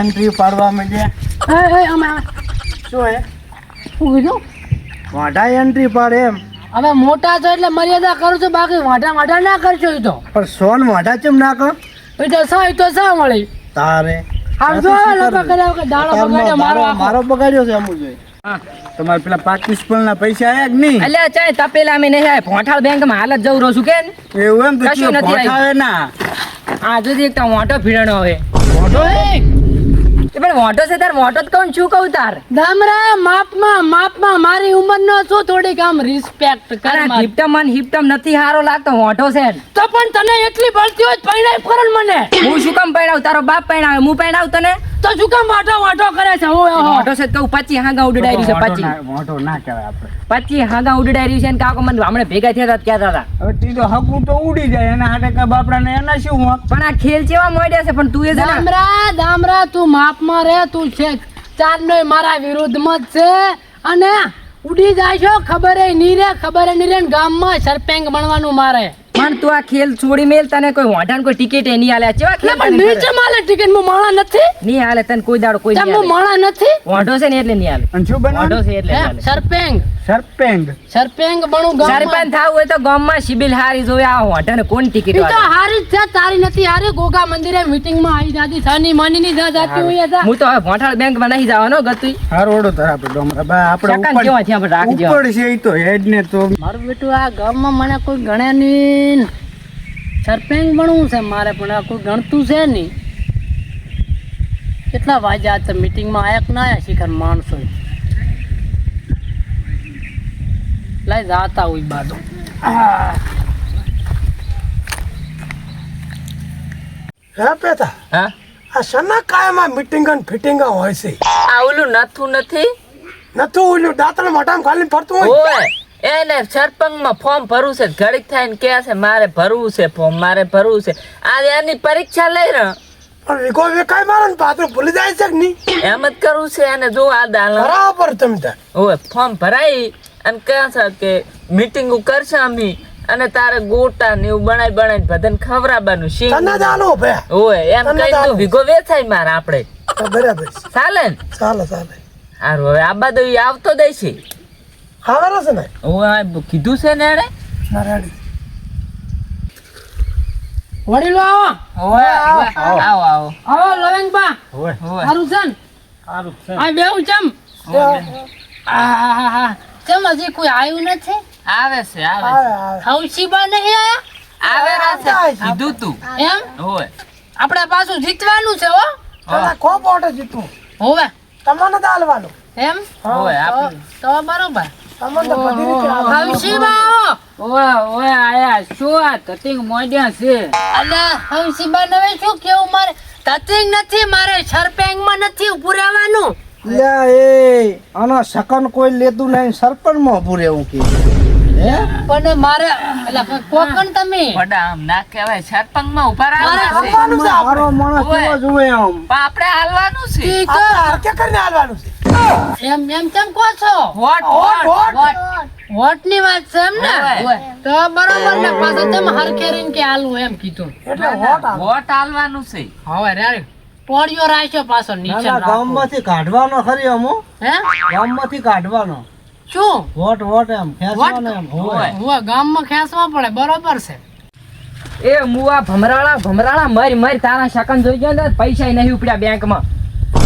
Entry પાડવા માંડ્યા હે હે અમે અમે. શું હે? શું કીધું? મોઢા એન્ટ્રી પાડે એમ. હવે મોટા છો એટલે મર્યાદા કરું છું બાકી વાંઢા વાંઢા ના કરશો એ તો. પણ સોન વાઢા ચેમ ના કરો? એ તો સા એ તો સા મળી તારે. આમ જો લોકો કર્યા કે દાડો બગાડ્યો મારો મારો બગાડ્યો છે અમુક જોઈ. તમારે પેલા પાકિસ્તાન ના પૈસા આયા કે નહીં? એટલે ચાય તપેલા અમે નહીં આયા. ભોંઠાળ બેંકમાં હાલત જવું રહું છું કે એવું એમ તો કશું નથી ના? આ સુધી એક તો મોટો ભીડણો હોય મોટો એ પણ મોટો છે તાર મોટો જ કહું છું કહું તાર? ધામરા માપમાં માપમાં મારી ઉંમરનો છું થોડીક આમ રિસ્પેક્ટ કર હિપટમ અને હિપટમ નથી હારો લાગતો મોટો છે તો પણ તને એટલી ભળતી હોય પરણાય ફરન મને. હું શું કામ પૈણાવ? તારો બાપ પૈણાવે? હું પૈણાવ તને? તો શું કામ વાટો વાટો કરે છે? હું. મોટો છે તો કહું હા હાંગા ઉડડાઈ છે પાછી. મોટો ના કહેવાય આપણે. પચી હાંગા રહ્યું છે ને કાકો મને હમણાં ભેગા થયા હતા કહેતા હતા. હવે તી તો હકું તો ઉડી જાય એના હાટે કા બાપડાને એના શું હક પણ આ ખેલ ચેવા મોડ્યા છે પણ તું એ ને દામરા દામરા તું માપમાં રહે તું છે. ચારનોય મારા વિરુદ્ધમાં જ છે. અને ઉડી જાય છો ખબર નહીં રે ખબર નહીં રે ને ગામમાં સરપેંગ બનવાનું મારે. પણ તું આ ખેલ છોડી મેલ તને કોઈ વાંઢાને કોઈ ટિકિટ એની નહીં હાલે ચેવા ખેલ પણ નીચે માલે ટિકિટ મો માળા નથી. ની હાલે તને કોઈ દાડો કોઈ હાલે માણા નથી. વાંઢો છે ને એટલે ની હાલે અને શું વાંઢો બનવાનું છે એટલે હાલે સરપંચ સરપેંગ. સરપંચ બનું ગામમાં. સરપંચ થાવું હોય તો ગામમાં સિબિલ હારી જોવે આ વાંઢાને કોણ ટિકિટ ઈ તો હારી જ છે તારી નથી હારી. ગોગા મંદિરે મીટિંગમાં આવી જાતી સાની માની ની જા જાતી હોય હતા હું તો હવે ભોંઠાળ બેંકમાં નહીં જવાનો ગતુઈ. હાર ઓડો તારા આપણે ડોમરા બા આપણે ઉપર કેવા છે આપણે રાખજો. ઉપર છે ઈ તો હેડ ને તો. મારું બેટું આ ગામમાં મને કોઈ ગણે નહીં સરપંચ બનવું છે મારે પણ આ કોઈ ગણતું છે નહીં. કેટલા વાગ્યા તો મિટિંગમાં આયા કે ના આયા શિખર માણસો? લાઈ જાતા હોય બાજુ. હે પેતા હા? આ શના કાયમાં મીટિંગ અને ફિટિંગ હોય છે? આ ઓલું નથું નથી? નથું ઓલું દાંતણ મોઢામાં ખાલી ફરતું હોય? એને સરપંચમાં ફોર્મ ભરવું છે ઘડીક થઈને કે છે મારે ભરવું છે ફોર્મ મારે ભરવું છે. આજે એની પરીક્ષા લઈ રહ્યો પણ વિકો વેકાય મારો ને પાત્ર ભૂલી જાય છે કે નહીં? એમ જ કરવું છે અને જો આ દાલ બરાબર તમે તાર ઓય ફોર્મ ભરાઈ અને કહે છે કે મીટિંગ કરશે અમે અને તારે ગોટા ને એવું બનાવી બનાવી બધાને ખવડાવવાનું સિંગ તને આલો ભે. ઓય એમ કઈ તું ભીગો વેચાય મારે આપણે. બરાબર ચાલે ને? ચાલે ચાલે. હારું હવે આ બાદ આવતો દઈ છે. હાવારો છે ને? ઓય કીધું છે ને અરે હા, વડીલો આવો. ઓય આવો. આવો આવો લવંગબા ઓય. સારું છે ને? સારું છે. આ બેવું ચમ. ચમ હજી કોઈ આવ્યું નથી? આવે છે આવે. હવસીબા નહીં આયા? આવે આવે છે. કીધું તું. એમ? ઓય. આપણે પાછું જીતવાનું છે હો. તમે કોપ ઓટો જીતું? હોવે. તમને તો હાલવાનું એમ? હોય તો તો બરોબર. તમને તો બધી રીતે હાલવાનું. હવસીબા આવો ઓય ઓય આયા શું આ કટિંગ મોડ્યા છે? અલા હવસીબા નવે શું કેવું મારે? તતિંગ નથી મારે સરપેંગમાં નથી ઉભું રહેવાનું. લ્યા એ આનો સકન કોઈ લેતું નહીં સરપંચમાં ઉભું રહેવું કે? હે? પણ મારે કોકણ તમે? આમ ના કહેવાય સરપંચમાં ઊભા છે. હાલવાનું છે મારો માણસ જોવે આમ. આપણે હાલવાનું છે. ઈ તો આપણે હરકે કરીને હાલવાનું છે? એમ એમ કેમ કહો છો? What what, what? વોટ. ની વાત છે એમ ને? તો બરોબર ને પાછો તેમ હરખેરીને કે આલું એમ કીધું. એટલે વોટ વોટ આલવાનું છે. હવે રે પોળિયો રાખ્યો પાછો નીચે ના ગામમાંથી કાઢવાનો ખરી અમો. હે? ગામમાંથી કાઢવાનો. શું? વોટ વોટ એમ ખેંચવાનો એમ હોય. હોય ગામમાં ખેંચવા પડે બરોબર છે. એ મુવા ભમરાળા ભમરાળા મર મર તારા શકન જોઈ ગયો ને પૈસા નહીં ઉપડ્યા બેંકમાં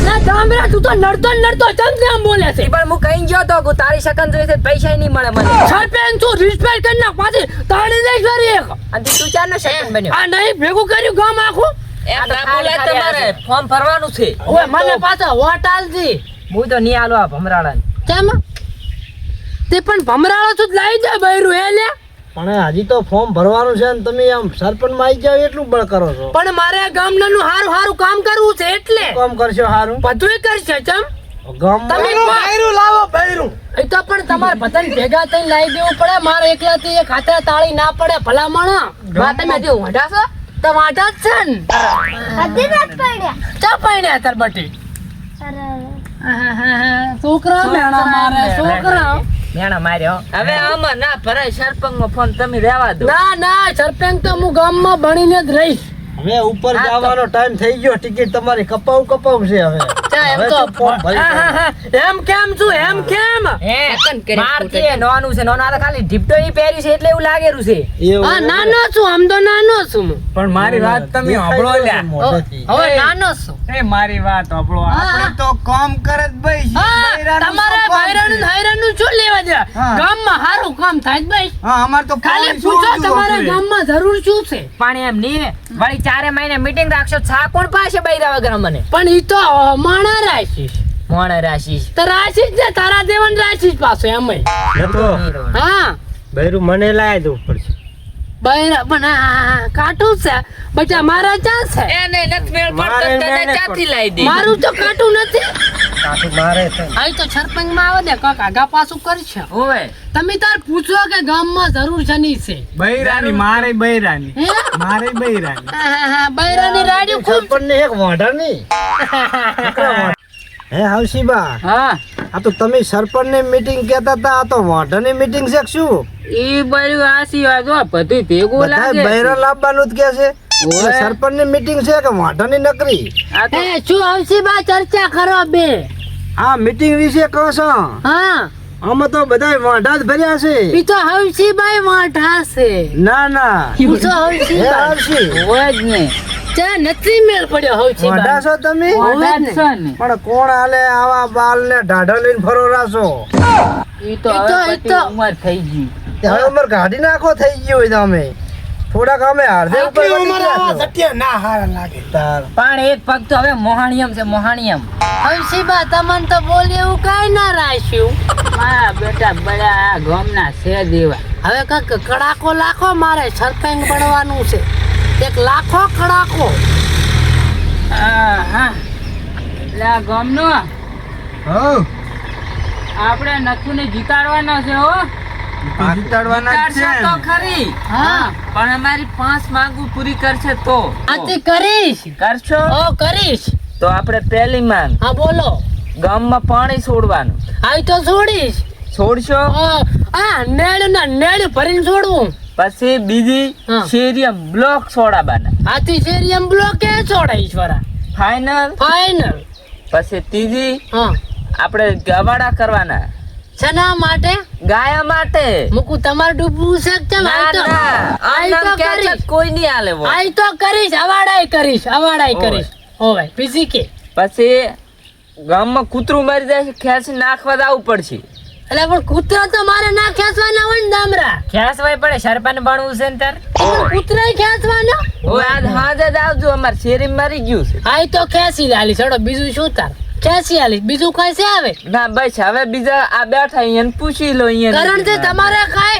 ના તું તો નડતો નડતો ચમ કેમ બોલે છે? પણ હું કઈ ગયો તો કે તારી શકન જોઈ છે પૈસા નહીં મળે મને. સરપંચ તું રિસ્પેક્ટ કરી નાખ પાછી તાળી દઈ કરી એક. અને તું ચાર નો શકન બન્યો. આ નહીં ભેગું કર્યું ગામ આખું? એમ ના બોલાય તમારે ફોર્મ ભરવાનું છે. ઓય મને પાછા વોટ આલજી. હું તો નહીં આ ભમરાળા કેમ? તે પણ ભમરાળો તું જ લાવી દે બૈરું હે લે પણ હજી તો ફોર્મ ભરવાનું છે ને તમે આમ સરપંચમાં આવી જાવ એટલું બળ કરો છો. પણ મારે આ ગામડાનું હારું હારું કામ કરવું છે એટલે. કામ કરશો સારું બધુંય કરશે ચમ. તમે બૈરું, બૈરું લાવો બૈરું એ તો પણ તમારે બધાને ભેગા થઈને લાવી દેવું પડે. મારે એકલાથી એક હાથે તાળી ના પડે. ભલામણ. માં તમે જે વાંઢા છો? તો વાંઢા જ છે ને. ચા પૈણ્યા તાર છોકરા મેણા મારે. છોકરા. મેણા માર્યો. હવે આમાં ના ભરાય સરપંચ ફોન તમે રહેવા દો. ના ના સરપંચ તો હું ગામમાં ભણીને જ રહીશ. હવે ઉપર જવાનો ટાઈમ થઈ ગયો ટિકિટ તમારી કપાવ કપાવ છે હવે. એમ કેમ છું એમ કેમ? એ નોનું છે નોના તો ખાલી ઢીપટો ઈ પહેર્યું છે એટલે એવું લાગેલું છે. હા નાનો છું આમ તો નાનો છું. પણ મારી વાત તમે સાંભળો લ્યા. હવે નાનો છું. એ મારી વાત સાંભળો. આપણે તો કામ કરે જ ભાઈ તમારે શું કામ બૈરાનું છે? ને હૈરાનું શું લેવા દે. ગામમાં સારું કામ થાય જ ભાઈ હા અમાર તો ખાલી પૂછો તમારા. ગામમાં જરૂર શું છે? પણ એમ નહીં વળી ચારે મહિને મીટિંગ રાખશો છા કોણ પાસે બૈરા વગર મને પણ ઈ તો માણા રાશિ મોણ રાશિ તો રાશિસ ને તારા દેવન રાશિસ પાછો એમ હા. બૈરું મને લાય દેવું પડશે. બૈરા પણ કાટું છે. બચા મારા ચાન્સ છે? એને નથી મેળ પડતો તને ચાથી લાવી દે મારું તો કાટું નથી. કાઠું મારે છે આ તો સરપંચમાં આવે ને કાક આગા પાછું કરશે. ઓવે. તમે તાર પૂછો કે ગામમાં જરૂર છે ની છે. બૈરાની મારે બૈરાની. મારે બૈરાની. હા, હા, હા, બૈરાની રાડ્યું ખૂબ સરપંચને એક વાંઢાની હે હાઉસીબા? હા. આ તો તમે સરપંચની મીટિંગ કહેતા હતા આ તો વાંઢાની મીટિંગ છે શું? ઈ બળ્યું આ સિવાય જો બધું ભેગું લાગે બૈરા લાવવાનું જ કે છે. સરપંચ સરપંચની મીટિંગ છે કે વાંઢાની નકરી? આ તો શું હાઉસીબા ચર્ચા કરો બે. આ મીટિંગ વિશે કહો છો? હા. આમાં તો બધા વાંઢા જ ભર્યા છે. ઈ તો હવસીબાઈ વાંઢા છે. ના ના. હું તો હવસી હવસી. હોય જ નહીં ચા નથી મેળ પડ્યો વાંઢા હવસીબાઈ છો તમે? મોઢા જ છે ને. પણ કોણ હાલે આવા બાલ ને ઢાઢો લઈને ફરો રાશો ઈ તો ઈ તો- ઉંમર થઈ ગઈ. હવે અમારે કાઢી નાખો થઈ ગયો હોય તમે થોડાક અમે હાર્દે ઉપર. સત્ય ના હારા લાગે. તાર. પણ એક પગ તો હવે મોહાણિયમ છે મોહાણિયમ. હંસીબા તમને તો બોલે એવું કાંઈ ના રાખ્યું. મારા બેટા બળ્યા આ ગામના છે દેવા. હવે કાંઈક કડાકો લાખો મારે સરપંચ બનવાનું છે. એક લાખો કડાકો. હા હા. એટલે આ ગામનો. હઉ. આપણે નથુને જીતાડવાનો છે હો. જીતાડવાના છે તો ખરી. હા. પણ અમારી પાંચ માંગુ પૂરી કરશે તો. આથી કરીશ. કરશો? ઓ કરીશ. તો આપણે પહેલી માંગ. હા બોલો. ગામમાં પાણી છોડવાનું. આ તો છોડીશ. છોડશો? ના નેળ ભરીને છોડવું. પછી બીજી. શેરિયમ બ્લોક છોડાવાના. આથી શેરિયમ એ છોડાઈશ વરા ફાઇનલ ફાઈનલ પછી ત્રીજી આપણે ગવાડા કરવાના. શના માટે? ગાયા માટે. મુકુ તમારે ડૂબવું છે કે આઈ તો- આઈ તો કરીશ. કોઈ નહીં આલે. આઈ તો કરીશ અવાડાઈ કરીશ અવાડાઈ કરીશ. ઓ ભાઈ બીજી કે? પછી ગામમાં કૂતરું મરી જાય ખેંચી નાખવા જવું પડશે. એટલે પણ કૂતરા તો મારે ના ખેંચવાના હોય ને દામરા. ખેંચવાય પડે સરપંચ બનવું છે ને તાર? કૂતરા કૂતરાય ખેંચવાના? આજ હાજે જ આવજો અમાર શેરી મરી ગયું છે. આઈ તો ખેંચી લાલી. ચડો બીજું શું તાર? આલી બીજું કઈ છે આવે? ના બસ હવે બીજા આ બેઠા અહીંયા પૂછી લો કારણ તે તમારે કઈ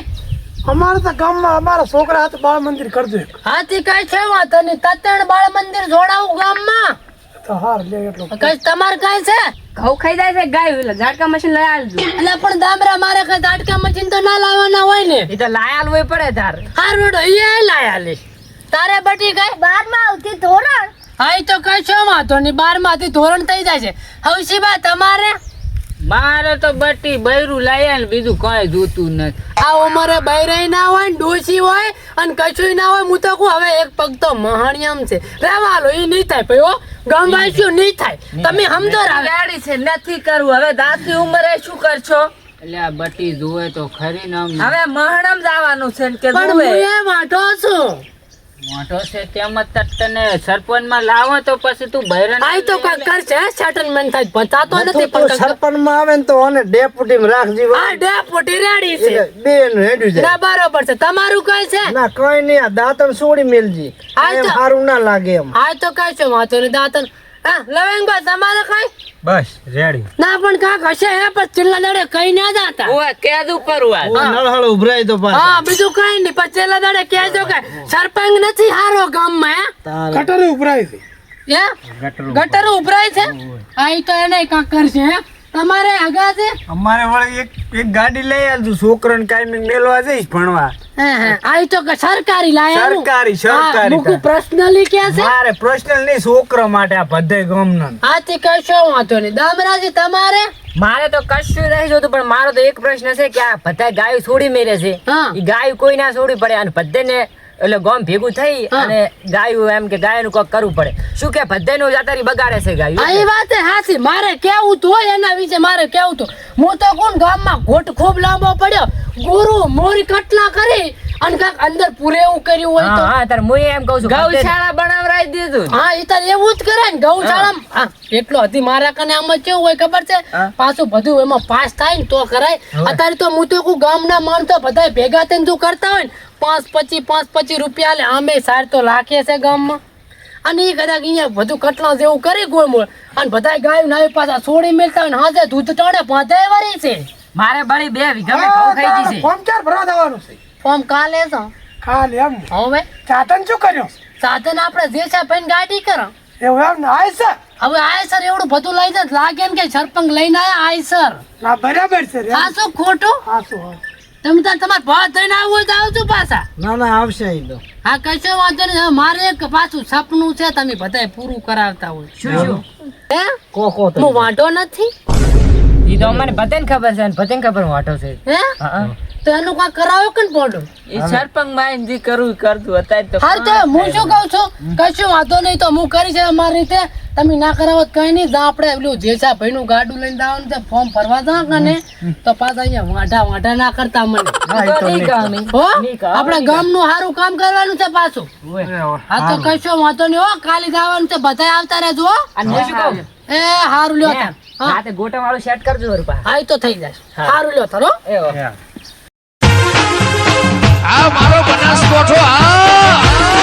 અમારે તો ગામમાં અમારા છોકરા હાથ બાળ મંદિર કરજો. હાથી કઈ છે વાતો નહીં. તત્ણ બાળ મંદિર જોડાવું ગામમાં? તો હાર લે એટલો. કઈ તમારે કઈ છે? ઘઉં ખાઈ જાય છે ગાય એટલે ઝાટકા મશીન લઈ આવજો. એટલે પણ દામરા મારે કઈ દાટકા મશીન તો ના લાવવાના હોય ને? એ તો લાયાલ હોય પડે તાર. હાર હેડો, ઈ લાયાલી તારે બટી કઈ? બારમાં આવતી ધોરણ હા તો કઈ છો વાંધો નહીં. બારમાંથી ધોરણ થઈ જાય છે. હવસીબા તમારે? મારે તો બટી બૈરું લાયા ને બીજું કઈ જોતું નથી. આ ઉંમરે બૈરાઈ ના હોય ને ડોસી હોય અને કશું ના હોય હું તો કહું હવે એક પગ તો મહાણિયમ છે. રેવાલો એ નહીં થાય ભાઈ હો. ગમવાસ્યું નહીં થાય. તમે સમજો ગાડી છે નથી કરવું. હવે દાંતની ઉંમરે શું કરશો? એટલે આ બટી જોવે તો ખરી ને હવે મહણમ જવાનું છે ને કે પણ હું એ વાંધો છું. મોટો છે તેમ જ તને સરપંચમાં લાવો તો પછી તું બૈરન આઈ તો કા કરશે સેટલમેન્ટ થાય બતાતો નથી પણ સરપંચમાં આવે ને તો આને ડેપ્યુટીમાં રાખજી આ ડેપ્યુટી રેડી છે. બે નું હેડ્યું છે ના બરોબર છે. તમારું કઈ છે? ના કઈ નહીં આ દાંતણ છોડી મેલજી. આ તો- સારું ના લાગે એમ. આ તો કઈ છે વાંચો નહીં દાંતન હા લવેંગભાઈ તમારે કઈ? બસ રેડી. ના પણ કાંક હશે હે પણ છેલ્લા દાડે કઈ ના જાતા. ઓય કેદું કરવું આજ નળહળ ઉભરાય તો પાછા. હા બીજું કઈ નહીં પણ છેલ્લા દાડે કહેજો કે સરપંચ નથી હારો ગામમાં હે? તારે. ઉભરાય છે. હે? ગટર ઉભરાય. છે? આ તો એને કાંક કરશે હે? તમારે આગા છે? અમારે વળી એક એક ગાડી લઈ આવજો છોકરાને કાઈમિંગ મેલવા જઈશ ભણવા. હે હે. આ ઈ તો સરકારી લાયા સરકારી, સરકારી મુકુ પર્સનલી કે છે? મારે પર્સનલ નહીં છોકરા માટે આ બધે ગામના આથી કશો વાંધો નહીં. દામરાજી તમારે? મારે તો કશું નહીં જોતું પણ મારો તો એક પ્રશ્ન છે કે આ બધા ગાયો છોડી મેરે છે. હા. ગાયો કોઈ ના છોડી પડે અને બધાને એટલે ગોમ ભેગું થઈ અને ગાયું એમ કે ગાયનું કોક કરવું પડે. શું કે બધાયનું જાતારી બગાડે છે ગાયું? એ વાત એ હાચી. મારે કેવું તો હોય એના વિશે મારે કેવું તો હું તો કોણ ગામમાં ઘોટ ખૂબ લાંબો પડ્યો. ગુરુ મોરી કટલા કરી અને કાક અંદર પૂરે એવું કર્યું હોય તો. હા તાર હું એમ કહું છું ગૌશાળા બનાવરાઈ દીધું. હા એ તાર એવું જ કરે ને ગૌશાળા એટલો હતી મારા કને આમ કેવું હોય ખબર છે? પાછું બધું એમાં પાસ થાય ને તો કરાય. અત્યારે તો હું તો કહું ગામના માણસો બધા ભેગા થઈને તું કરતા હોય ને પાંચ પચીસ પાંચ પચીસ રૂપિયા લે આમે સાર તો લાખે છે ગામમાં. અને એ કદાચ અહીંયા બધું કટલા જેવું કરી ગોળમોળ અને બધા ગાયું નાવી પાછા છોડી મેલતા હોય ને હાજે દૂધ ટાણે પાંચે વરી છે. મારે બળી બે વીઘા મેં ઘઉં ખાઈ ગઈ છે ફોર્મ ચાર ભરવા દેવાનું છે? ફોર્મ કાલે છો. કાલે એમ. હવે? સાધન શું કર્યો? સાધન આપણે જે છે ભાઈ ગાડી કરો. એવું એમ ને? આય સર. હવે આય સર એવડું બધું લઈ જ લાગે ને કે સરપંચ લઈને આયા આય સર. ના બરાબર છે હા શું ખોટું? હા શું. તમે તાર તમાર ભાત થઈને આવવું હોય તો આવજો પાછા. ના ના આવશે એ તો. હા કશો વાંધો નહીં. મારે એક પાછું સપનું છે તમે બધાય પૂરું કરાવતા હોય. શું શું હે? કો કો હું વાંધો નથી? એ તો અમને ભતેન ખબર છે બધાને ખબર હું આટો છે હા. તો એનું કાંઈ કરાવો કે પોડો એ સરપંચમાં જે કરવું કરતું અત્યારે તો હાલ તો હું શું કહું છું? કશું વાંધો નહીં તો હું કરી છે મારી રીતે. તમે ના કરાવો તો કઈ નહીં. આપણે પેલું જેસા ભાઈનું ગાડું લઈને જવાનું છે ફોર્મ ભરવા જાવ ને તો પાછા અહીંયા વાંઢા વાંઢા ના કરતા મને. આપણા ગામનું સારું કામ કરવાનું છે પાછું. હા તો કશો વાંધો નહીં હો. ખાલી જવાનું છે બધા આવતા રહેજો હો. અને શું કહું? એ હારું લ્યો રાતે ગોટા વાળું સેટ કરજો રૂપા હા તો થઈ જશે હારું લ્યો તારો એવો આ મારો બનાસકોઠો આ.